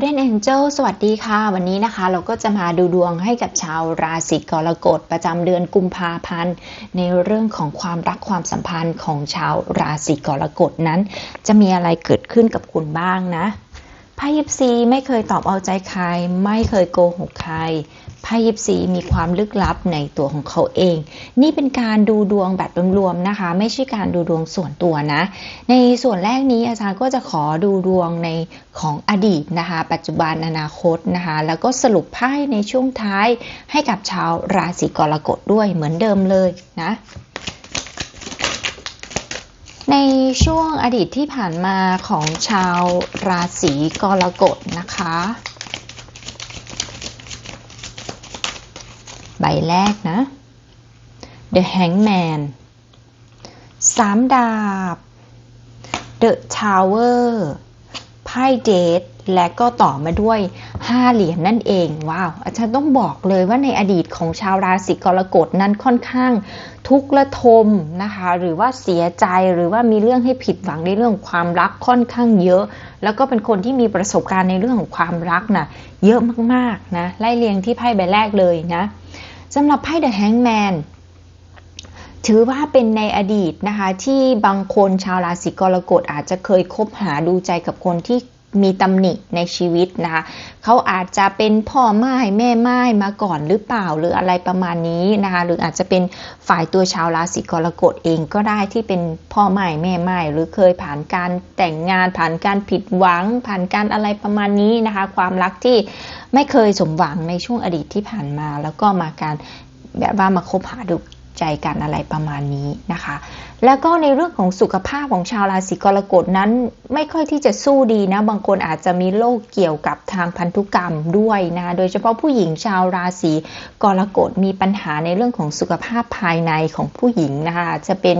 Golden Angel สวัสดีค่ะ วันนี้นะคะ เราก็จะมาดูดวงให้กับชาวราศีกรกฎประจำเดือนกุมภาพันธ์ ในเรื่องของความรักความสัมพันธ์ของชาวราศีกรกฎนั้น จะมีอะไรเกิดขึ้นกับคุณบ้างนะไพ่ยิปซีไม่เคยตอบเอาใจใคร ไม่เคยโกหกใคร ไพ่ยิปซีมีความลึกลับในตัวของเขาเอง นี่เป็นการดูดวงแบบรวมๆนะคะ ไม่ใช่การดูดวงส่วนตัวนะ ในส่วนแรกนี้อาจารย์ก็จะขอดูดวงในของอดีตนะคะ ปัจจุบันอนาคตนะคะ แล้วก็สรุปไพ่ในช่วงท้ายให้กับชาวราศีกรกฎด้วยเหมือนเดิมเลยนะในช่วงอดีตที่ผ่านมาของชาวราศีกรกฎนะคะ ใบ แรกนะ The Hangman สามดาบ The Tower ไพ่เดทและก็ต่อมาด้วยห้าเหรียญนนั่นเอง ว้าว อาจารย์ต้องบอกเลยว่าในอดีตของชาวราศีกรกฎนั้นค่อนข้างทุกข์ระทมนะคะ หรือว่าเสียใจหรือว่ามีเรื่องให้ผิดหวังในเรื่องความรักค่อนข้างเยอะ แล้วก็เป็นคนที่มีประสบการณ์ในเรื่องของความรักนะเยอะมากๆนะไล่เรียงที่ไพ่ใบแรกเลยนะ สำหรับไพ่ The Hangman ถือว่าเป็นในอดีตนะคะ ที่บางคนชาวราศีกรกฎอาจจะเคยคบหาดูใจกับคนที่ มีตำหนิในชีวิตนะคะ เขาอาจจะเป็นพ่อไม้แม่ไม้มาก่อนหรือเปล่าหรืออะไรประมาณนี้นะคะ หรืออาจจะเป็นฝ่ายตัวชาวราศีกรกฎเองก็ได้ที่เป็นพ่อไม้แม่ไม้หรือเคยผ่านการแต่งงานผ่านการผิดหวัง ผ่านการอะไรประมาณนี้นะคะ ความรักที่ไม่เคยสมหวังในช่วงอดีตที่ผ่านมา แล้วก็มาการแบบว่ามาคบหาดู ใจกันอะไรประมาณนี้นะคะ แล้วก็ในเรื่องของสุขภาพของชาวราศีกรกฎนั้นไม่ค่อยที่จะสู้ดีนะ บางคนอาจจะมีโรคเกี่ยวกับทางพันธุกรรมด้วยนะ โดยเฉพาะผู้หญิงชาวราศีกรกฎมีปัญหาในเรื่องของสุขภาพภายในของผู้หญิงนะคะ จะเป็น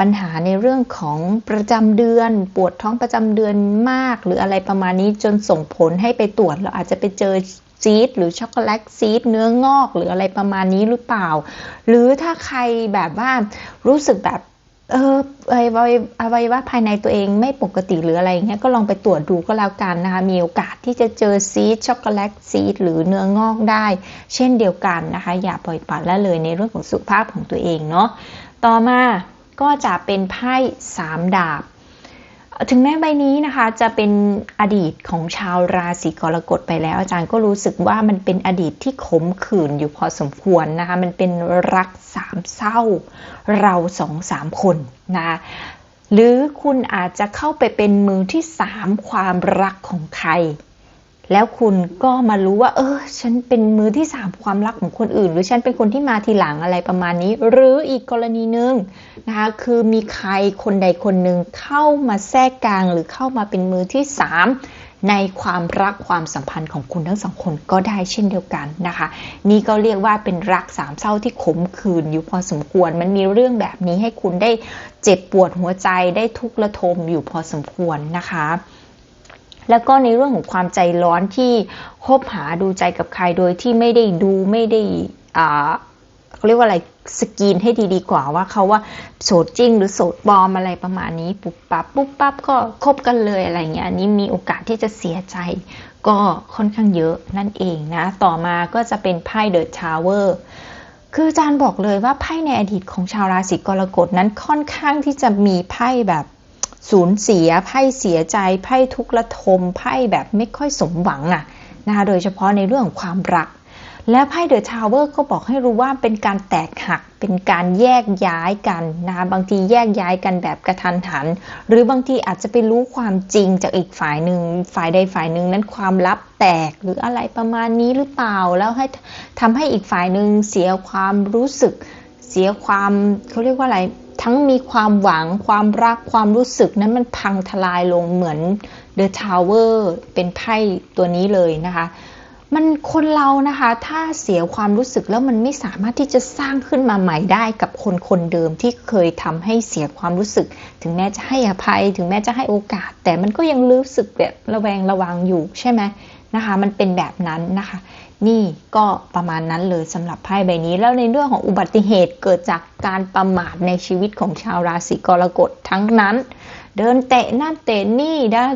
ปัญหาในเรื่องของประจำเดือน ปวดท้องประจำเดือนมาก หรืออะไรประมาณนี้จนส่งผลให้ไปตรวจเราอาจจะไปเจอ ซีดหรือช็อกโกแลตซีดเนื้องอกหรืออะไรประมาณนี้หรือเปล่า หรือถ้าใครแบบว่ารู้สึกแบบเอออวัยอวัยวะภายในตัวเองไม่ปกติหรืออะไรเงี้ยก็ลองไปตรวจดูก็แล้วกันนะคะ มีโอกาสที่จะเจอซีดช็อกโกแลตซีดหรือเนื้องอกได้ เช่นเดียวกันนะคะ อย่าปล่อยปละละเลยในเรื่องของสุขภาพของตัวเองเนาะต่อมาก็จะเป็นไพ่สามดาบ ถึงแม้ใบนี้นะคะจะเป็นอดีตของชาวราศีกรกฎไปแล้ว อาจารย์ก็รู้สึกว่ามันเป็นอดีตที่ขมขื่นอยู่พอสมควรนะคะ มันเป็นรักสามเศร้า เราสองสามคนนะหรือคุณอาจจะเข้าไปเป็นมือที่สามความรักของใคร แล้วคุณก็มารู้ว่า เออ ฉันเป็นมือที่สามความรักของคนอื่น หรือฉันเป็นคนที่มาทีหลังอะไรประมาณนี้ หรืออีกกรณีหนึ่งนะคะคือมีใครคนใดคนหนึ่งเข้ามาแทรกกลางหรือเข้ามาเป็นมือที่สามในความรักความสัมพันธ์ของคุณทั้งสองคนก็ได้เช่นเดียวกันนะคะ นี่ก็เรียกว่าเป็นรักสามเศร้าที่ขมขื่นอยู่พอสมควร มันมีเรื่องแบบนี้ให้คุณได้เจ็บปวดหัวใจได้ทุกข์ระทมอยู่พอสมควรนะคะ แล้วก็ในเรื่องของความใจร้อนที่คบหาดูใจกับใครโดยที่ไม่ได้ดูไม่ได้อ่าเขาเรียกว่าอะไรสกีนให้ดีๆกว่าว่าเขาว่าโสดจริง หรือโสดบอมอะไรประมาณนี้ปุ๊บปั๊บปุ๊บปั๊บก็คบกันเลยอะไรเงี้ยอันนี้มีโอกาสที่จะเสียใจ ก็ค่อนข้างเยอะนั่นเองนะ ต่อมาก็จะเป็นไพ่เดอะทาวเวอร์คืออาจารย์บอกเลยว่าไพ่ในอดีตของชาวราศีกรกฎนั้นค่อนข้างที่จะมีไพ่แบบ สูญเสียไพ่เสียใจไพ่ทุกข์ระทมไพ่แบบไม่ค่อยสมหวังอะนะคะโดยเฉพาะในเรื่องของความรัก และไพ่เดอะทาวเวอร์ก็บอกให้รู้ว่าเป็นการแตกหัก เป็นการแยกย้ายกันนะคะบางทีแยกย้ายกันแบบกระทันหัน หรือบางทีอาจจะไปรู้ความจริงจากอีกฝ่ายหนึ่งฝ่ายใดฝ่ายหนึ่งนั้นความลับแตกหรืออะไรประมาณนี้หรือเปล่าแล้วให้ทำให้อีกฝ่ายหนึ่งเสียความรู้สึก เสียความเขาเรียกว่าอะไร ทั้งมีความหวังความรักความรู้สึกนั้นมันพังทลายลงเหมือน The Tower เป็นไพ่ตัวนี้เลยนะคะ มันคนเรานะคะ ถ้าเสียความรู้สึกแล้วมันไม่สามารถที่จะสร้างขึ้นมาใหม่ได้กับคนคนเดิมที่เคยทำให้เสียความรู้สึก ถึงแม้จะให้อภัย ถึงแม้จะให้โอกาส แต่มันก็ยังรู้สึกแบบระแวงระวังอยู่ใช่ไหมนะคะ มันเป็นแบบนั้นนะคะ นี่ก็ประมาณนั้นเลยสำหรับไพ่ใบนี้ แล้วในเรื่องของอุบัติเหตุเกิดจากการประมาทในชีวิตของชาวราศีกรกฎทั้งนั้น เดินเตะนั่นเตะนี่นะ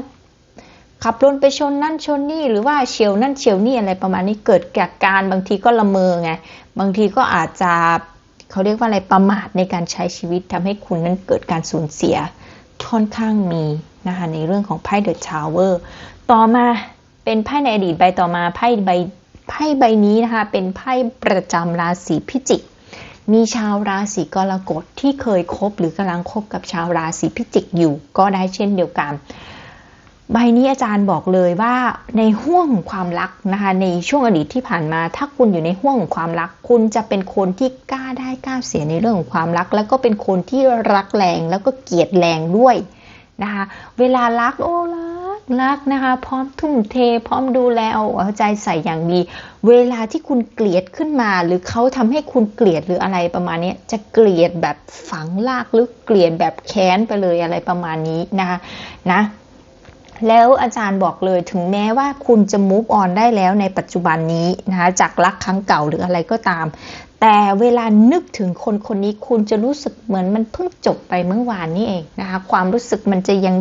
ขับรถไปชนนั่นชนนี่หรือว่าเฉียวนั่นเฉียวนี่อะไรประมาณนี้เกิดจากการบางทีก็ละเมอไงบางทีก็อาจจะเขาเรียกว่าอะไรประมาทในการใช้ชีวิตทำให้คุณนั้นเกิดการสูญเสียค่อนข้างมีนะคะในเรื่องของไพ่เดอะชาวเวอร์ต่อมาเป็นไพ่ในอดีตใบต่อมาไพ่ใบ ไพ่ใบนี้นะคะ เป็นไพ่ประจำราศีพิจิก มีชาวราศีกรกฎที่เคยคบหรือกำลังคบกับชาวราศีพิจิกอยู่ ก็ได้เช่นเดียวกันใบนี้อาจารย์บอกเลยว่าในห่วงความรักนะคะในช่วงอดีตที่ผ่านมา ถ้าคุณอยู่ในห่วงของความรัก คุณจะเป็นคนที่กล้าได้กล้าเสียในเรื่องของความรัก แล้วก็เป็นคนที่รักแรงแล้วก็เกลียดแรงด้วยนะคะเวลารักโอ้รัก รักนะคะ พร้อมทุ่มเท พร้อมดูแลเอาใจใส่อย่างดี เวลาที่คุณเกลียดขึ้นมา หรือเขาทำให้คุณเกลียดหรืออะไรประมาณนี้จะเกลียดแบบฝังลากหรือเกลียดแบบแค้นไปเลยอะไรประมาณนี้นะคะนะแล้วอาจารย์บอกเลยถึงแม้ว่าคุณจะ move on ได้แล้วในปัจจุบันนี้นะคะจากรักครั้งเก่าหรืออะไรก็ตาม แต่เวลานึกถึงคนคนนี้คุณจะรู้สึกเหมือนมันเพิ่งจบไปเมื่อวานนี้เองนะคะความรู้สึกมันจะยัง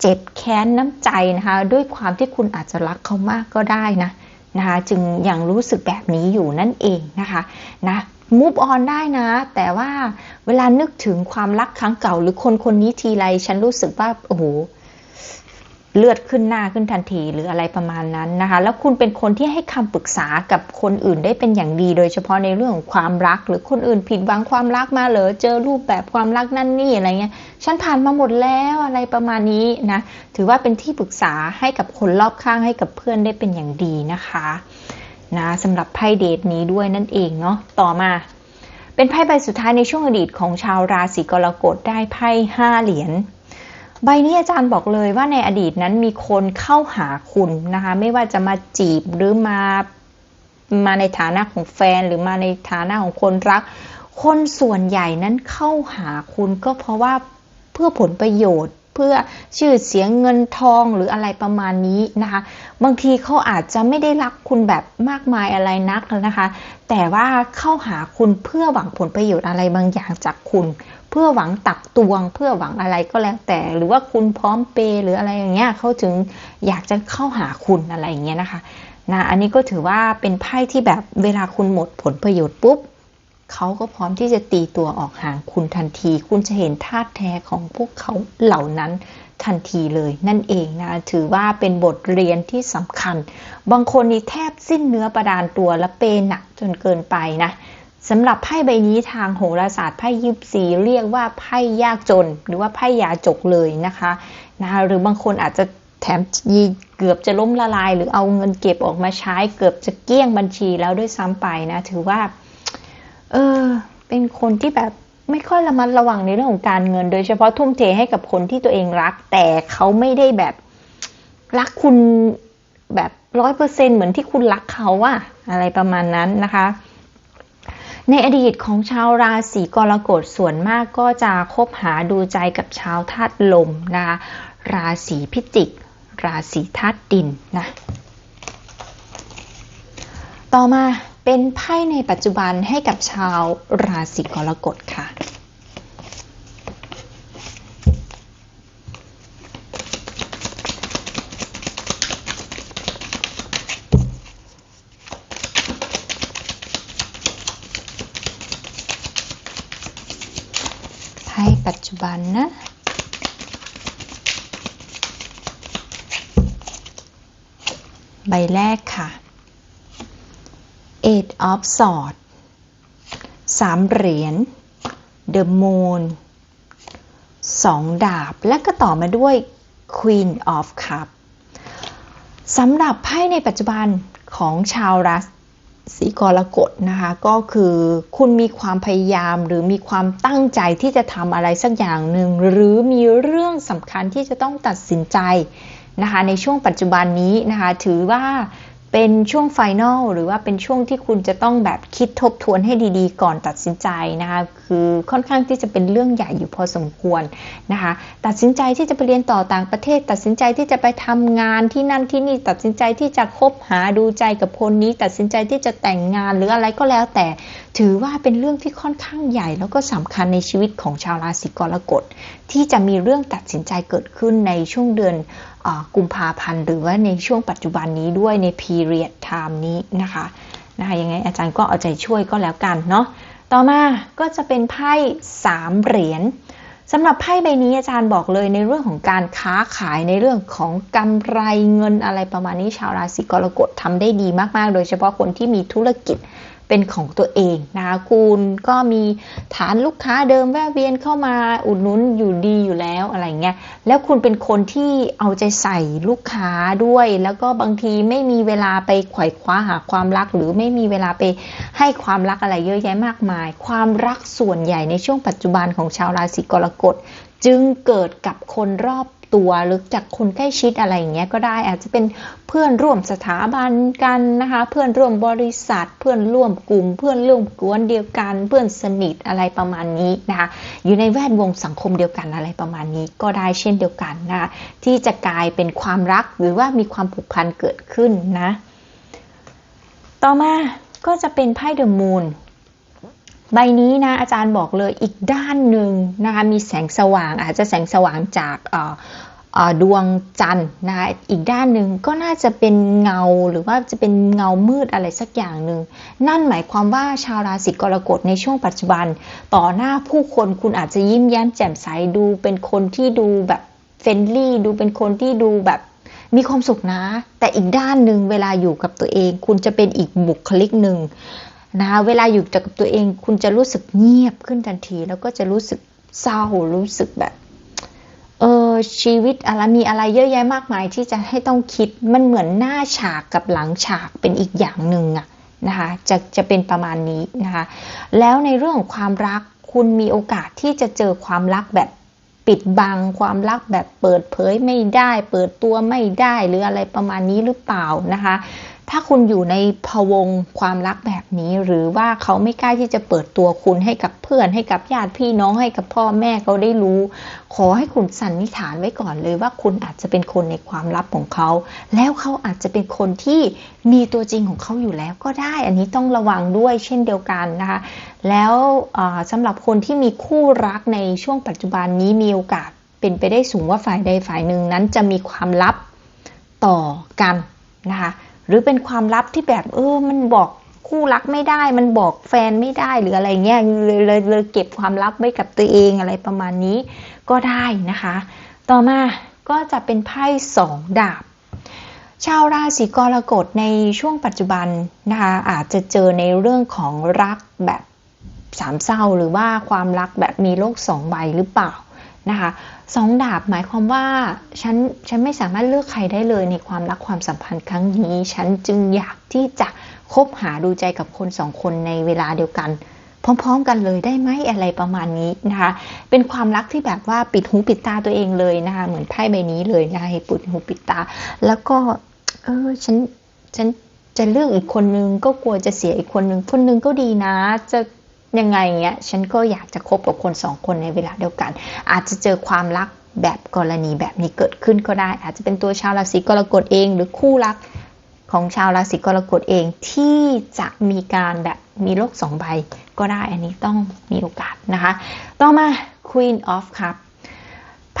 เจ็บแค้นน้ำใจนะคะ ด้วยความที่คุณอาจจะรักเขามากก็ได้นะนะคะ จึงยังรู้สึกแบบนี้อยู่นั่นเองนะคะนะมูฟออนได้นะ แต่ว่าเวลานึกถึงความรักครั้งเก่า หรือคนคนนี้ทีไรฉันรู้สึกว่าโอ้โห เลือดขึ้นหน้าขึ้นทันทีหรืออะไรประมาณนั้นนะคะ แล้วคุณเป็นคนที่ให้คำปรึกษากับคนอื่นได้เป็นอย่างดี โดยเฉพาะในเรื่องของความรัก หรือคนอื่นผิดหวังความรักมาเหรอเจอรูปแบบความรักนั่นนี่อะไรเงี้ยฉันผ่านมาหมดแล้วอะไรประมาณนี้นะถือว่าเป็นที่ปรึกษาให้กับคนรอบข้างให้กับเพื่อนได้เป็นอย่างดีนะคะนะสำหรับไพ่เดทนี้ด้วยนั่นเองเนาะต่อมาเป็นไพ่ใบสุดท้ายในช่วงอดีตของชาวราศีกรกฎได้ไพ่ห้าเหรียญ ใบนี้อาจารย์บอกเลยว่าในอดีตนั้นมีคนเข้าหาคุณนะคะ ไม่ว่าจะมาจีบหรือมามาในฐานะของแฟนหรือมาในฐานะของคนรัก คนส่วนใหญ่นั้นเข้าหาคุณก็เพราะว่าเพื่อผลประโยชน์เพื่อชื่อเสียงเงินทองหรืออะไรประมาณนี้นะคะ บางทีเขาอาจจะไม่ได้รักคุณแบบมากมายอะไรนักนะคะ แต่ว่าเข้าหาคุณเพื่อหวังผลประโยชน์อะไรบางอย่างจากคุณ เพื่อหวังตักตวง เพื่อหวังอะไรก็แล้วแต่ หรือว่าคุณพร้อมเปหรืออะไรอย่างเงี้ยเขาถึงอยากจะเข้าหาคุณอะไรอย่างเงี้ยนะคะนะอันนี้ก็ถือว่าเป็นไพ่ที่แบบเวลาคุณหมดผลประโยชน์ปุ๊บเขาก็พร้อมที่จะตีตัวออกห่างคุณทันที คุณจะเห็นท่าแท้ของพวกเขาเหล่านั้นทันทีเลยนั่นเองนะ ถือว่าเป็นบทเรียนที่สำคัญ บางคนนี่แทบสิ้นเนื้อประดานตัวและเปหนักจนเกินไปนะ สำหรับไพ่ใบนี้ทางโหราศาสตร์ไพ่ยิบสีเรียกว่าไพ่ยากจน หรือว่าไพ่ยาจกเลยนะคะนะคะหรือบางคนอาจจะแถมยีเกือบจะล้มละลาย หรือเอาเงินเก็บออกมาใช้เกือบจะเกี้ยงบัญชีแล้วด้วยซ้ำไปนะถือว่า เออเป็นคนที่แบบไม่ค่อยระมัดระวังในเรื่องของการเงิน โดยเฉพาะทุ่มเทให้กับคนที่ตัวเองรัก แต่เขาไม่ได้แบบรักคุณแบบร้อยเปอร์เซ็นเหมือนที่คุณรักเขาอะอะไรประมาณนั้นนะคะ ในอดีตของชาวราศีกรกฎส่วนมากก็จะคบหาดูใจกับชาวธาตุลมนะคะราศีพิจิก ราศีธาตุดินนะต่อมาเป็นไพ่ในปัจจุบันให้กับชาวราศีกรกฎค่ะปัจจุบั นะ ใบแรกค่ะ eight of swords สามเหรียญ the moon สองดาบ และก็ต่อมาด้วย queen of cup สำหรับไพ่ในปัจจุบันของชาวรา สีกรกฎนะคะก็คือคุณมีความพยายามหรือมีความตั้งใจที่จะทำอะไรสักอย่างหนึ่งหรือมีเรื่องสำคัญที่จะต้องตัดสินใจนะคะในช่วงปัจจุบันนี้นะคะถือว่า เป็นช่วงไฟแนลหรือว่าเป็นช่วงที่คุณจะต้องแบบคิดทบทวนให้ดีๆ ก่อนตัดสินใจนะคะคือค่อนข้างที่จะเป็นเรื่องใหญ่อยู่พอสมควรนะคะตัดสินใจที่จะไปเรียนต่อต่างประเทศ ตัดสินใจที่จะไปทำงานที่นั่นที่นี่ตัดสินใจที่จะคบหาดูใจกับคนนี้ ตัดสินใจที่จะแต่งงานหรืออะไรก็แล้วแต่ ถือว่าเป็นเรื่องที่ค่อนข้างใหญ่ แล้วก็สำคัญในชีวิตของชาวราศีกรกฎที่จะมีเรื่องตัดสินใจเกิดขึ้นในช่วงเดือน กุมภาพันธ์หรือว่าในช่วงปัจจุบันนี้ด้วยใน period time นี้นะคะนะคะยังไงอาจารย์ก็เอาใจช่วยก็แล้วกันเนาะต่อมาก็จะเป็นไพ่สามเหรียญสำหรับไพ่ใบนี้อาจารย์บอกเลยในเรื่องของการค้าขายในเรื่องของกำไรเงินอะไรประมาณนี้ชาวราศีกรกฎทำได้ดีมากๆ โดยเฉพาะคนที่มีธุรกิจ เป็นของตัวเองนะคะคุณก็มีฐานลูกค้าเดิมแวะเวียนเข้ามาอุดหนุนอยู่ดีอยู่แล้วอะไรเงี้ยแล้วคุณเป็นคนที่เอาใจใส่ลูกค้าด้วย แล้วก็บางทีไม่มีเวลาไปไขว่คว้าหาความรัก หรือไม่มีเวลาไปให้ความรักอะไรเยอะแยะมากมาย ความรักส่วนใหญ่ในช่วงปัจจุบันของชาวราศีกรกฎ จึงเกิดกับคนรอบ ตัวหรือจากคนใกล้ชิดอะไรอย่างเงี้ยก็ได้อาจจะเป็นเพื่อนร่วมสถาบันกันนะคะ เพื่อนร่วมบริษัท เพื่อนร่วมกลุ่ม เพื่อนร่วมกวนเดียวกัน เพื่อนสนิทอะไรประมาณนี้นะคะ อยู่ในแวดวงสังคมเดียวกันอะไรประมาณนี้ ก็ได้เช่นเดียวกันนะคะที่จะกลายเป็นความรักหรือว่ามีความผูกพันเกิดขึ้นนะ ต่อมาก็จะเป็นไพ่เดอะมูน ใบนี้นะอาจารย์บอกเลยอีกด้านหนึ่งนะคะมีแสงสว่างอาจจะแสงสว่างจากดวงจันทร์นะคะอีกด้านหนึ่งก็น่าจะเป็นเงาหรือว่าจะเป็นเงามืดอะไรสักอย่างหนึ่งนั่นหมายความว่าชาวราศีกรกฎในช่วงปัจจุบัน ต่อหน้าผู้คนคุณอาจจะยิ้มแย้มแจ่มใสดูเป็นคนที่ดูแบบเฟรนลี่ดูเป็นคนที่ดูแบบมีความสุขนะ แต่อีกด้านหนึ่งเวลาอยู่กับตัวเอง คุณจะเป็นอีกบุคลิกหนึ่ง นะคะเวลาอยู่กับตัวเองคุณจะรู้สึกเงียบขึ้นทันที แล้วก็จะรู้สึกเศร้ารู้สึกแบบเออชีวิตอะไรมีอะไรเยอะแยะมากมายที่จะให้ต้องคิดมันเหมือนหน้าฉากกับหลังฉากเป็นอีกอย่างหนึ่งอะนะคะจะจะเป็นประมาณนี้นะคะแล้วในเรื่องของความรักคุณมีโอกาสที่จะเจอความรักแบบปิดบังความรักแบบเปิดเผยไม่ได้ เปิดตัวไม่ได้หรืออะไรประมาณนี้หรือเปล่านะคะ ถ้าคุณอยู่ในพวงความรักแบบนี้ หรือว่าเขาไม่กล้าที่จะเปิดตัวคุณให้กับเพื่อน ให้กับญาติพี่น้องให้กับพ่อแม่เขาได้รู้ ขอให้คุณสันนิษฐานไว้ก่อนเลยว่าคุณอาจจะเป็นคนในความลับของเขา แล้วเขาอาจจะเป็นคนที่มีตัวจริงของเขาอยู่แล้วก็ได้ อันนี้ต้องระวังด้วยเช่นเดียวกันนะคะ แล้วสำหรับคนที่มีคู่รักในช่วงปัจจุบันนี้มีโอกาสเป็นไปได้สูงว่าฝ่ายใดฝ่ายหนึ่งนั้นจะมีความลับต่อกันนะคะ หรือเป็นความลับที่แบบเออ มันบอกคู่รักไม่ได้ มันบอกแฟนไม่ได้หรืออะไรเงี้ยเลยเลยเลยเก็บความลับไว้กับตัวเองอะไรประมาณนี้ก็ได้นะคะ ต่อมาก็จะเป็นไพ่สองดาบ ชาวราศีกรกฎในช่วงปัจจุบันนะคะอาจจะเจอในเรื่องของรักแบบสามเศร้าหรือว่าความรักแบบมีโลกสองใบหรือเปล่า นะคะสองดาบหมายความว่าฉันฉันไม่สามารถเลือกใครได้เลยในความรักความสัมพันธ์ครั้งนี้ ฉันจึงอยากที่จะคบหาดูใจกับคนสองคนในเวลาเดียวกัน พร้อมๆ กันเลยได้ไหมอะไรประมาณนี้นะคะ เป็นความรักที่แบบว่าปิดหูปิดตาตัวเองเลยนะคะ เหมือนไพ่ใบนี้เลยนะคะให้ปิดหูปิดตา แล้วก็เออฉันฉันจะเลือกอีกคนนึงก็กลัวจะเสียอีกคนนึงคนนึงก็ดีนะ จะ ยังไงเงี้ยฉันก็อยากจะคบกับคนสองคนในเวลาเดียวกัน อาจจะเจอความรักแบบกรณีแบบนี้เกิดขึ้นก็ได้ อาจจะเป็นตัวชาวราศีกรกฎเอง หรือคู่รักของชาวราศีกรกฎเองที่จะมีการแบบมีโลกสองใบก็ได้อันนี้ต้องมีโอกาสนะคะ ต่อมา Queen of Cup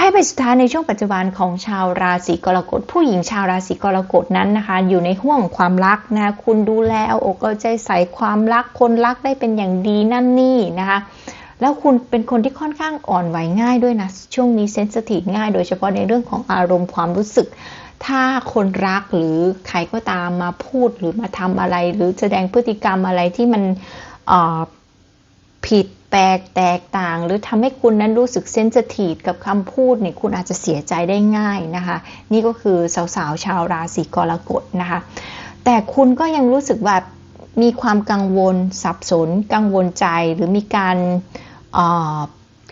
ไพ่ใบสุดท้ายในช่วงปัจจุบันของชาวราศีกรกฎ ผู้หญิงชาวราศีกรกฎนั้นนะคะ อยู่ในห่วงความรักนะคุณดูแลเอาอกเอาใจใส่ความรักคนรักได้เป็นอย่างดีนั่นนี่นะคะแล้วคุณเป็นคนที่ค่อนข้างอ่อนไหวง่ายด้วยนะ ช่วงนี้เซนสทีฟง่ายโดยเฉพาะในเรื่องของอารมณ์ความรู้สึก ถ้าคนรักหรือใครก็ตามมาพูดหรือมาทำอะไร หรือแสดงพฤติกรรมอะไรที่มันผิด แปลกแตกต่าง หรือทำให้คุณนั้นรู้สึกเซนซิทีฟกับคำพูดเนี่ยคุณอาจจะเสียใจได้ง่ายนะคะ นี่ก็คือสาวๆชาวราศีกรกฎนะคะ แต่คุณก็ยังรู้สึกแบบมีความกังวลสับสน กังวลใจหรือมีการเ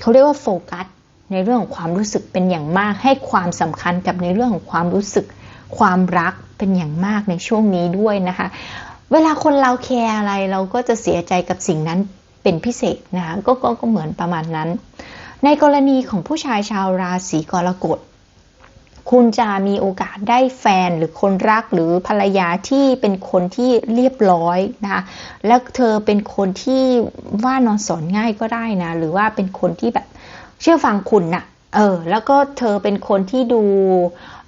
เขาเรียกว่าโฟกัสในเรื่องของความรู้สึกเป็นอย่างมาก ให้ความสำคัญกับในเรื่องของความรู้สึก ความรักเป็นอย่างมากในช่วงนี้ด้วยนะคะ เวลาคนเราแคร์อะไรเราก็จะเสียใจกับสิ่งนั้น เป็นพิเศษนะคะกก็ก็เหมือนประมาณนั้น ในกรณีของผู้ชายชาวราศีกรกฎคุณจะมีโอกาสได้แฟนหรือคนรักหรือภรรยาที่เป็นคนที่เรียบร้อยนะคะแล้วเธอเป็นคนที่ว่านอนสอนง่ายก็ได้นะ หรือว่าเป็นคนที่แบบเชื่อฟังคุณนะ่ะเออแล้วก็เธอเป็นคนที่ดู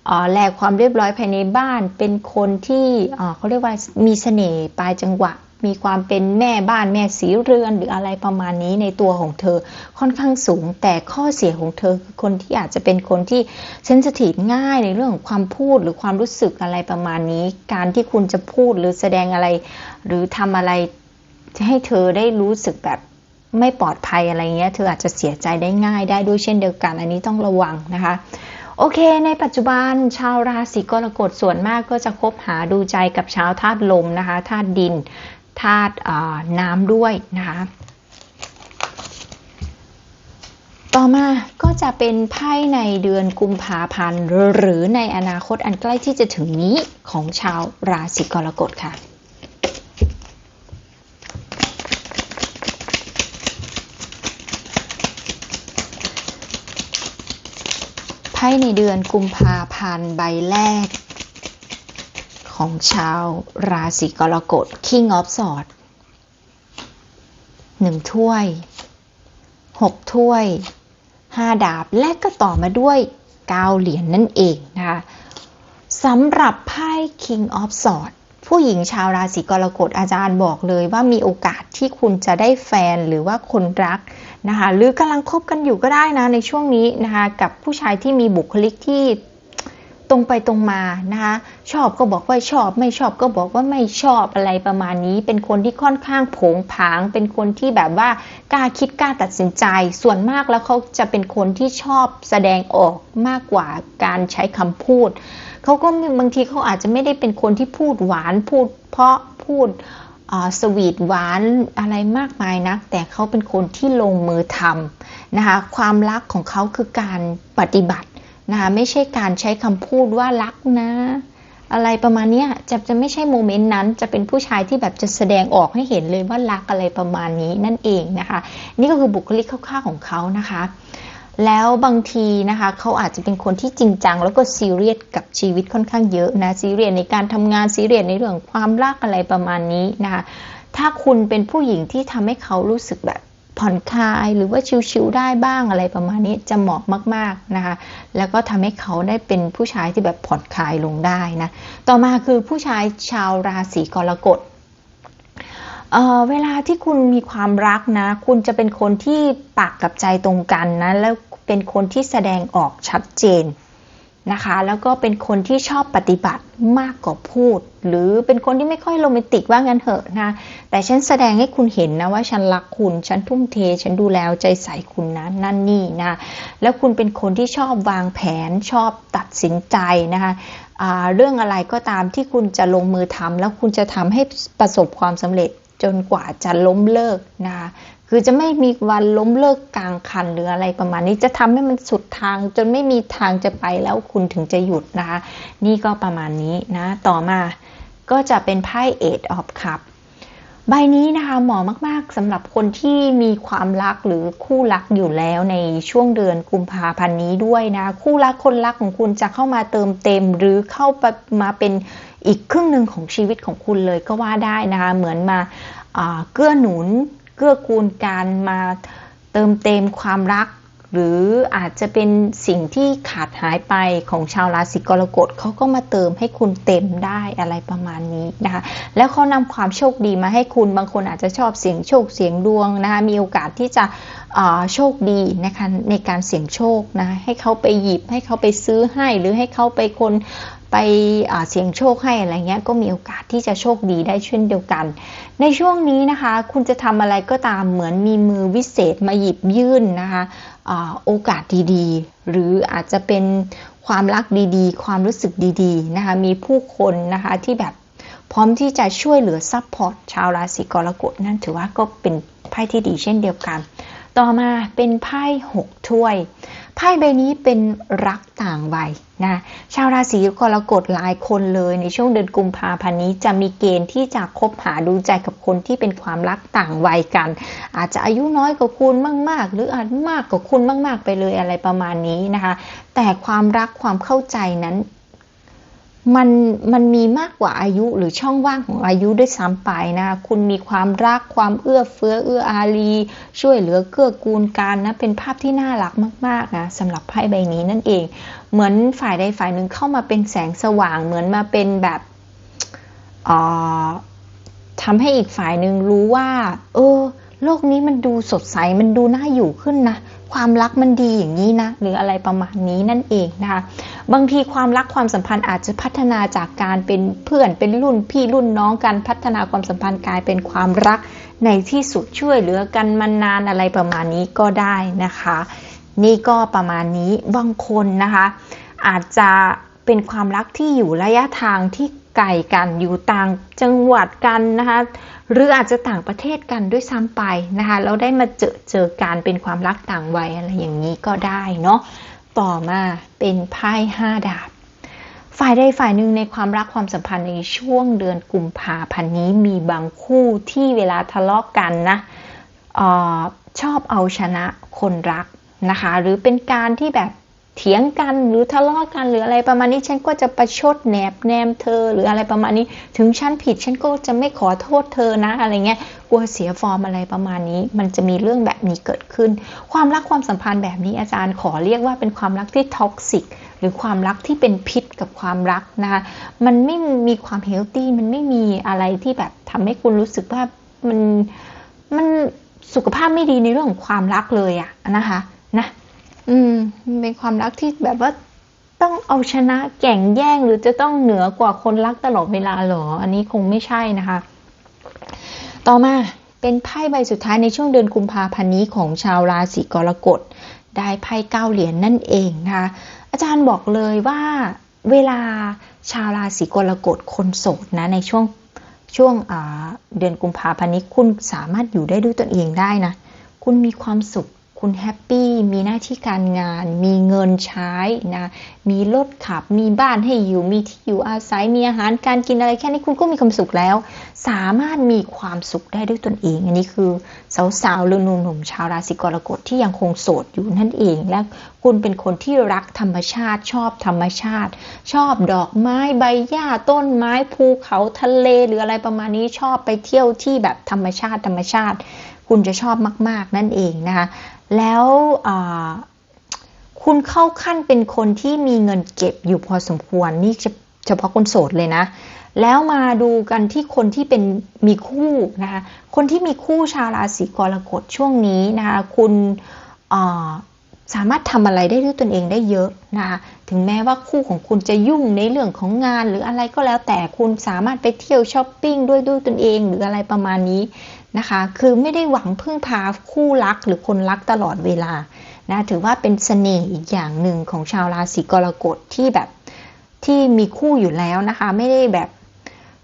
อ่อแลความเรียบร้อยภายในบ้าน เป็นคนที่เอ่อเขาเรียกว่ามีเสน่ห์ปลายจังหวะ มีความเป็นแม่บ้านแม่สีเรือนหรืออะไรประมาณนี้ในตัวของเธอค่อนข้างสูง แต่ข้อเสียของเธอคือคนที่อาจจะเป็นคนที่เซนสทีฟง่ายในเรื่องของความพูดหรือความรู้สึกอะไรประมาณนี้ การที่คุณจะพูดหรือแสดงอะไร หรือทำอะไรจะให้เธอได้รู้สึกแบบไม่ปลอดภัยอะไรเงี้ย เธออาจจะเสียใจได้ง่ายได้ด้วยเช่นเดียวกัน อันนี้ต้องระวังนะคะโอเค ในปัจจุบันชาวราศีกรกฎส่วนมากก็จะคบหาดูใจกับชาวธาตุลมนะคะธาตุดิน ธาตุน้ำด้วยนะคะ ต่อมาก็จะเป็นไพ่ในเดือนกุมภาพันธ์หรือในอนาคตอันใกล้ที่จะถึงนี้ของชาวราศีกรกฎค่ะไพ่ในเดือนกุมภาพันธ์ใบแรก ของชาวราศีกรกฎ King of Swords หนึ่งถ้วยหกถ้วยห้าดาบ และก็ต่อมาด้วยเก้าเหรียญนนั่นเองนะคะสำหรับไพ่ King of Swords ผู้หญิงชาวราศีกรกฎอาจารย์บอกเลยว่ามีโอกาสที่คุณจะได้แฟนหรือว่าคนรักนะคะ หรือกำลังคบกันอยู่ก็ได้นะในช่วงนี้นะคะ กับผู้ชายที่มีบุคลิกที่ ตรงไปตรงมานะคะ ชอบก็บอกว่าชอบ ไม่ชอบก็บอกว่าไม่ชอบอะไรประมาณนี้ เป็นคนที่ค่อนข้างผงผาง เป็นคนที่แบบว่ากล้าคิดกล้าตัดสินใจ ส่วนมากแล้วเขาจะเป็นคนที่ชอบแสดงออกมากกว่าการใช้คำพูดเขาก็บางทีเขาอาจจะไม่ได้เป็นคนที่พูดหวานพูด เพราะพูดสวีทหวานอะไรมากมายนัก แต่เขาเป็นคนที่ลงมือทำนะคะ ความรักของเขาคือการปฏิบัติ นะคะไม่ใช่การใช้คำพูดว่ารักนะ อะไรประมาณนี้จะจะไม่ใช่โมเมนต์นั้น จะเป็นผู้ชายที่แบบจะแสดงออกให้เห็นเลยว่ารักอะไรประมาณนี้นั่นเองนะคะ นี่ก็คือบุคลิกคร่าวๆของเขานะคะ แล้วบางทีนะคะเขาอาจจะเป็นคนที่จริงจัง แล้วก็ซีเรียสกับชีวิตค่อนข้างเยอะนะซีเรียสในการทำงานซีเรียสในเรื่องความรักอะไรประมาณนี้นะคะถ้าคุณเป็นผู้หญิงที่ทำให้เขารู้สึกแบบ ผ่อนคลายหรือว่าชิวๆได้บ้างอะไรประมาณนี้จะเหมาะมากๆนะคะ แล้วก็ทำให้เขาได้เป็นผู้ชายที่แบบผ่อนคลายลงได้นะ ต่อมาคือผู้ชายชาวราศีกรกฎเเวลาที่คุณมีความรักนะ คุณจะเป็นคนที่ปากกับใจตรงกันนะ แล้วเป็นคนที่แสดงออกชัดเจน นะคะ แล้วก็เป็นคนที่ชอบปฏิบัติมากกว่าพูด หรือเป็นคนที่ไม่ค่อยโรแมนติกว่างั้นเหอะนะแต่ฉันแสดงให้คุณเห็นนะว่าฉันรักคุณฉันทุ่มเท ฉันดูแลใจใส่คุณนะนั่นนี่นะแล้วคุณเป็นคนที่ชอบวางแผนชอบตัดสินใจนะคะเรื่องอะไรก็ตามที่คุณจะลงมือทำแล้วคุณจะทำให้ประสบความสำเร็จจนกว่าจะล้มเลิกนะคะ คือจะไม่มีวันล้มเลิกกลางคันหรืออะไรประมาณนี้จะทำให้มันสุดทางจนไม่มีทางจะไปแล้วคุณถึงจะหยุดนะคะ นี่ก็ประมาณนี้นะ ต่อมาก็จะเป็นไพ่เอ็ดออฟคัพใบนี้นะคะเหมาะมากๆสำหรับคนที่มีความรักหรือคู่รักอยู่แล้วในช่วงเดือนกุมภาพันธ์นี้ด้วยนะ คู่รักคนรักของคุณจะเข้ามาเติมเต็ม หรือเข้ามาเป็นอีกครึ่งหนึ่งของชีวิตของคุณเลยก็ว่าได้นะคะ เหมือนมาเกื้อหนุน เกื้อกูลการมาเติมเต็มความรัก หรืออาจจะเป็นสิ่งที่ขาดหายไปของชาวราศีกรกฎเขาก็มาเติมให้คุณเต็มได้อะไรประมาณนี้นะคะแล้วเขานำความโชคดีมาให้คุณบางคนอาจจะชอบเสียงโชคเสียงดวงนะคะมีโอกาสที่จะโชคดีนะคะในการเสี่ยงโชคนะให้เขาไปหยิบให้เขาไปซื้อให้ หรือให้เขาไปคนไปเสี่ยงโชคให้อะไรเงี้ยก็มีโอกาสที่จะโชคดีได้เช่นเดียวกัน ในช่วงนี้นะคะ คุณจะทำอะไรก็ตามเหมือนมีมือวิเศษมาหยิบยื่นนะคะโอกาสดีๆ หรืออาจจะเป็นความรักดีๆ ความรู้สึกดีๆนะคะมีผู้คนนะคะที่แบบพร้อมที่จะช่วยเหลือซัพพอร์ตชาวราศีกรกฎนั่นถือว่าก็เป็นไพ่ที่ดีเช่นเดียวกัน ต่อมาเป็นไพ่หกถ้วย ไพ่ใบนี้เป็นรักต่างวัยนะชาวราศีกรกฎหลายคนเลยในช่วงเดือนกุมภาพันธ์นี้จะมีเกณฑ์ที่จะคบหาดูใจกับคนที่เป็นความรักต่างวัยกัน อาจจะอายุน้อยกว่าคุณมาก ๆ หรืออาจมากกว่าคุณมาก ๆ ไปเลยอะไรประมาณนี้นะคะ แต่ความรักความเข้าใจนั้น มันมันมีมากกว่าอายุหรือช่องว่างของอายุด้วยซ้ำไปนะคะคุณมีความรักความเอื้อเฟื้อเอื้ออารี ช่วยเหลือเกื้อกูลกันนะเป็นภาพที่น่ารักมากๆนะสำหรับไพ่ใบนี้นั่นเอง เหมือนฝ่ายใดฝ่ายหนึ่งเข้ามาเป็นแสงสว่าง เหมือนมาเป็นแบบเอ่อทำให้อีกฝ่ายหนึ่งรู้ว่า เออโลกนี้มันดูสดใสมันดูน่าอยู่ขึ้นนะ ความรักมันดีอย่างนี้นะ หรืออะไรประมาณนี้นั่นเองนะคะ บางทีความรักความสัมพันธ์อาจจะพัฒนาจากการเป็นเพื่อนเป็นรุ่นพี่รุ่นน้องกันพัฒนาความสัมพันธ์กลายเป็นความรักในที่สุดช่วยเหลือกันมานานอะไรประมาณนี้ก็ได้นะคะ นี่ก็ประมาณนี้บางคนนะคะ อาจจะเป็นความรักที่อยู่ระยะทางที่ ไกลกันอยู่ต่างจังหวัดกันนะคะหรืออาจจะต่างประเทศกันด้วยซ้ำไปนะคะแล้วได้มาเจอเจอการเป็นความรักต่างวัยอะไรอย่างนี้ก็ได้เนาะต่อมาเป็นไพ่ห้าดาบฝ่ายใดฝ่ายหนึ่งในความรักความสัมพันธ์ในช่วงเดือนกุมภาพันธ์นี้มีบางคู่ที่เวลาทะเลาะกกันนะออชอบเอาชนะคนรักนะคะ หรือเป็นการที่แบบ เถียงกันหรือทะเลาะกันหรืออะไรประมาณนี้ฉันก็จะประชดแหนบแนมเธอ หรืออะไรประมาณนี้ ถึงฉันผิดฉันก็จะไม่ขอโทษเธอนะอะไรเงี้ยกลัวเสียฟอร์มอะไรประมาณนี้ มันจะมีเรื่องแบบนี้เกิดขึ้น ความรักความสัมพันธ์แบบนี้อาจารย์ขอเรียกว่าเป็นความรักที่ท็อกซิกหรือความรักที่เป็นพิษกับความรักนะคะมันไม่มีความเฮลตี้มันไม่มีอะไรที่แบบทำให้คุณรู้สึกว่ามันมันสุขภาพไม่ดีในเรื่องของความรักเลยอะนะคะนะ อืมมันเป็นความรักที่แบบว่าต้องเอาชนะแก่งแย่งหรือจะต้องเหนือกว่าคนรักตลอดเวลาหรอ อันนี้คงไม่ใช่นะคะ ต่อมาเป็นไพ่ใบสุดท้ายในช่วงเดือนกุมภาพันธ์นี้ของชาวราศีกรกฎ ได้ไพ่เก้าเหรียญนนั่นเองนะคะ อาจารย์บอกเลยว่าเวลาชาวราศีกรกฎคนโสดนะในช่วงช่วงเดือนกุมภาพันธ์นี้คุณสามารถอยู่ได้ด้วยตนเองได้นะ คุณมีความสุข คุณแฮปปี้มีหน้าที่การงาน มีเงินใช้นะมีรถขับ มีบ้านให้อยู่ มีที่อยู่อาศัยมีอาหารการกินอะไรแค่นี้คุณก็มีความสุขแล้ว สามารถมีความสุขได้ด้วยตนเอง อันนี้คือสาวๆหรือหนุ่มๆชาวราศีกรกฎที่ยังคงโสดอยู่นั่นเอง และคุณเป็นคนที่รักธรรมชาติ ชอบธรรมชาติ ชอบดอกไม้ใบหญ้าต้นไม้ภูเขาทะเลหรืออะไรประมาณนี้ชอบไปเที่ยวที่แบบธรรมชาติธรรมชาติ คุณจะชอบมาก ๆ นั่นเองนะคะ แล้วคุณเข้าขั้นเป็นคนที่มีเงินเก็บอยู่พอสมควรนี่เฉพาะคนโสดเลยนะ แล้วมาดูกันที่คนที่เป็นมีคู่นะคะ คนที่มีคู่ชาวราศีกรกฎช่วงนี้นะคะ คุณสามารถทำอะไรได้ด้วยตนเองได้เยอะนะคะ ถึงแม้ว่าคู่ของคุณจะยุ่งในเรื่องของงานหรืออะไรก็แล้วแต่คุณสามารถไปเที่ยวช้อปปิ้งด้วยด้วยตนเองหรืออะไรประมาณนี้ นะคะ คือไม่ได้หวังพึ่งพาคู่รักหรือคนรักตลอดเวลานะถือว่าเป็นเสน่ห์อีกอย่างหนึ่งของชาวราศีกรกฎที่แบบที่มีคู่อยู่แล้วนะคะ ไม่ได้แบบ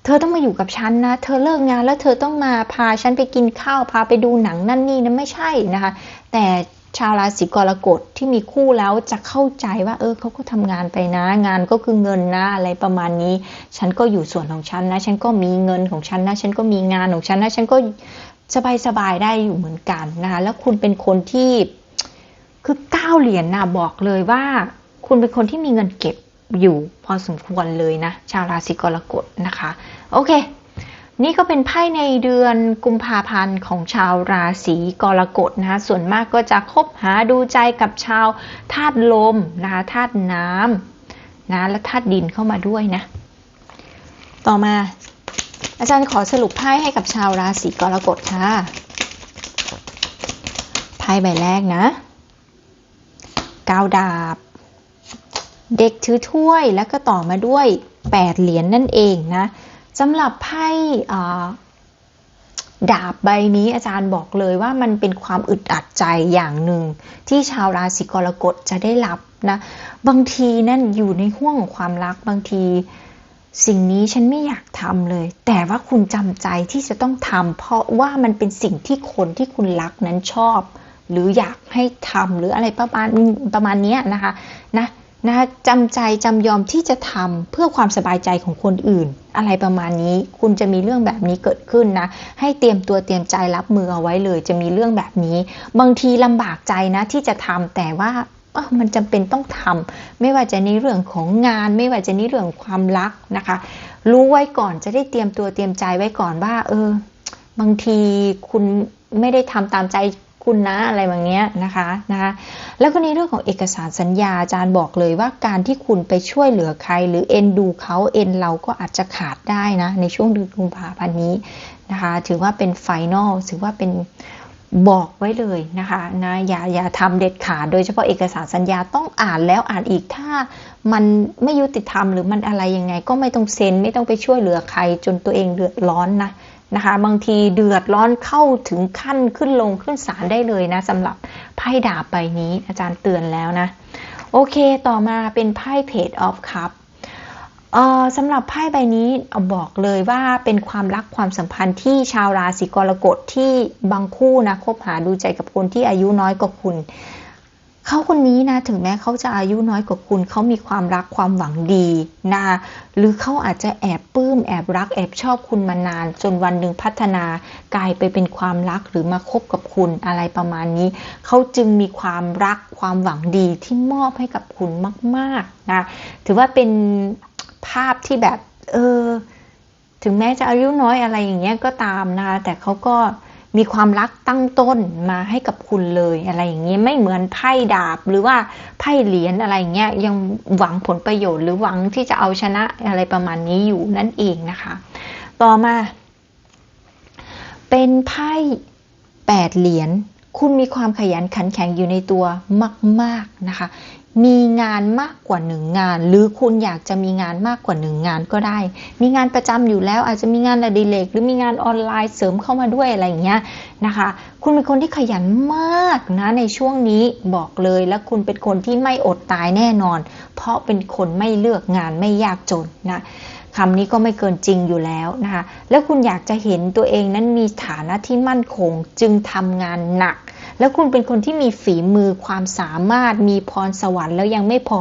เธอต้องมาอยู่กับฉันนะ เธอเลิกงานแล้วเธอต้องมาพาฉันไปกินข้าวพาไปดูหนังนั่นนี่นะไม่ใช่นะคะ แต่ ชาวราศีกรกฎที่มีคู่แล้วจะเข้าใจว่าเออเขาก็ทำงานไปนะ งานก็คือเงินนะอะไรประมาณนี้ ฉันก็อยู่ส่วนของฉันนะ ฉันก็มีเงินของฉันนะ ฉันก็มีงานของฉันนะ ฉันก็สบายสบายได้อยู่เหมือนกันนะคะแล้วคุณเป็นคนที่คือก้าเหรียญนะบอกเลยว่า คุณเป็นคนที่มีเงินเก็บอยู่พอสมควรเลยนะ ชาวราศีกรกฎนะคะ โอเค นี่ก็เป็นไพ่ในเดือนกุมภาพันธ์ของชาวราศีกรกฎนะคะส่วนมากก็จะคบหาดูใจกับชาวธาตุลมนะคะธาตุน้ำนะและธาตุดินเข้ามาด้วยนะ ต่อมาอาจารย์ขอสรุปไพ่ให้กับชาวราศีกรกฎค่ะไพ่ใบแรกนะกาวดาบ เด็กถือถ้วยแล้วก็ต่อมาด้วย 8 เหรียญนนั่นเองนะ สำหรับไพ่ดาบใบนี้อาจารย์บอกเลยว่ามันเป็นความอึดอัดใจอย่างหนึ่ง ที่ชาวราศีกรกฎจะได้รับนะบางทีนั่นอยู่ในห่วงของความรักบางทีสิ่งนี้ฉันไม่อยากทำเลย แต่ว่าคุณจำใจที่จะต้องทำเพราะว่ามันเป็นสิ่งที่คนที่คุณรักนั้นชอบ หรืออยากให้ทำหรืออะไรประมาณประมาณนี้นะคะ นะ นะจำใจจำยอมที่จะทำเพื่อความสบายใจของคนอื่น อะไรประมาณนี้คุณจะมีเรื่องแบบนี้เกิดขึ้นนะ ให้เตรียมตัวเตรียมใจรับมือเอาไว้เลย จะมีเรื่องแบบนี้ บางทีลำบากใจนะที่จะทำแต่ว่ามันจำเป็นต้องทำไม่ว่าจะในเรื่องของงาน ไม่ว่าจะในเรื่องความรักนะคะ รู้ไว้ก่อนจะได้เตรียมตัวเตรียมใจไว้ก่อนว่า เออ บางทีคุณไม่ได้ทำตามใจ คุณนะอะไรแบบนี้นะคะนะคะ แล้วก็ในเรื่องของเอกสารสัญญาอาจารย์บอกเลยว่าการที่คุณไปช่วยเหลือใคร หรือเอ็นดูเขาเอ็นเราก็อาจจะขาดได้นะ ในช่วงเดือนกุมภาพันธ์นี้นะคะ ถือว่าเป็นไฟนอลถือว่าเป็นบอกไว้เลยนะคะนะอย่าอย่าทำเด็ดขาดโดยเฉพาะเอกสารสัญญาต้องอ่านแล้วอ่านอีกถ้ามันไม่ยุติธรรมหรือมันอะไรยังไง ก็ไม่ต้องเซ็นไม่ต้องไปช่วยเหลือใครจนตัวเองเดือดร้อนนะ นะคะ บางทีเดือดร้อนเข้าถึงขั้นขึ้นลงขึ้นศาลได้เลยนะสำหรับไพ่ดาบใบนี้อาจารย์เตือนแล้วนะ โอเคต่อมาเป็นไพ่เพจออฟคัพสำหรับไพ่ใบนี้เอาบอกเลยว่าเป็นความรักความสัมพันธ์ที่ชาวราศีกรกฎที่บางคู่นะคบหาดูใจกับคนที่อายุน้อยกว่าคุณ เขาคนนี้นะถึงแม้เขาจะอายุน้อยกว่าคุณเขามีความรักความหวังดีนะหรือเขาอาจจะแอบปลื้มแอบรักแอบชอบคุณมานาน จนวันหนึ่งพัฒนากลายไปเป็นความรักหรือมาคบกับคุณอะไรประมาณนี้ เขาจึงมีความรักความหวังดีที่มอบให้กับคุณมากๆนะถือว่าเป็นภาพที่แบบเออถึงแม้จะอายุน้อยอะไรอย่างเงี้ยก็ตามนะคะแต่เขาก็ มีความรักตั้งต้นมาให้กับคุณเลยอะไรอย่างเงี้ยไม่เหมือนไพ่ดาบหรือว่าไพ่เหรียญอะไรเงี้ยยังหวังผลประโยชน์หรือหวังที่จะเอาชนะอะไรประมาณนี้อยู่นั่นเองนะคะ ต่อมา เป็นไพ่แปดเหรียญคุณมีความขยันขันแข็งอยู่ในตัวมาก ๆนะคะ มีงานมากกว่าหนึ่งงาน หรือคุณอยากจะมีงานมากกว่าหนึ่งงานก็ได้ มีงานประจำอยู่แล้วอาจจะมีงานอดิเรกหรือมีงานออนไลน์เสริมเข้ามาด้วยอะไรอย่างเงี้ยนะคะ คุณเป็นคนที่ขยันมากนะในช่วงนี้บอกเลยและคุณเป็นคนที่ไม่อดตายแน่นอน เพราะเป็นคนไม่เลือกงานไม่ยากจนนะคำนี้ก็ไม่เกินจริงอยู่แล้วนะคะ แล้วคุณอยากจะเห็นตัวเองนั้นมีฐานะที่มั่นคง จึงทำงานหนัก แล้วคุณเป็นคนที่มีฝีมือความสามารถ มีพรสวรรค์แล้วยังไม่พอ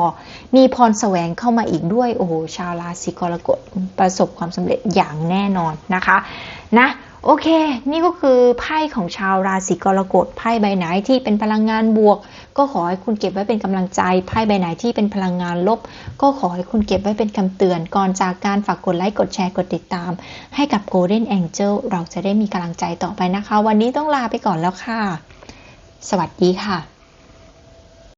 มีพรแสวงเข้ามาอีกด้วย โอ้โห ชาวราศีกรกฎประสบความสำเร็จอย่างแน่นอนนะคะ นะโอเค นี่ก็คือไพ่ของชาวราศีกรกฎ ไพ่ใบไหนที่เป็นพลังงานบวก ก็ขอให้คุณเก็บไว้เป็นกำลังใจ ไพ่ใบไหนที่เป็นพลังงานลบ ก็ขอให้คุณเก็บไว้เป็นคำเตือน ก่อนจากการฝากกดไลค์ กดแชร์ กดติดตาม ให้กับ Golden Angel เราจะได้มีกำลังใจต่อไปนะคะ วันนี้ต้องลาไปก่อนแล้วค่ะ สวัสดีค่ะ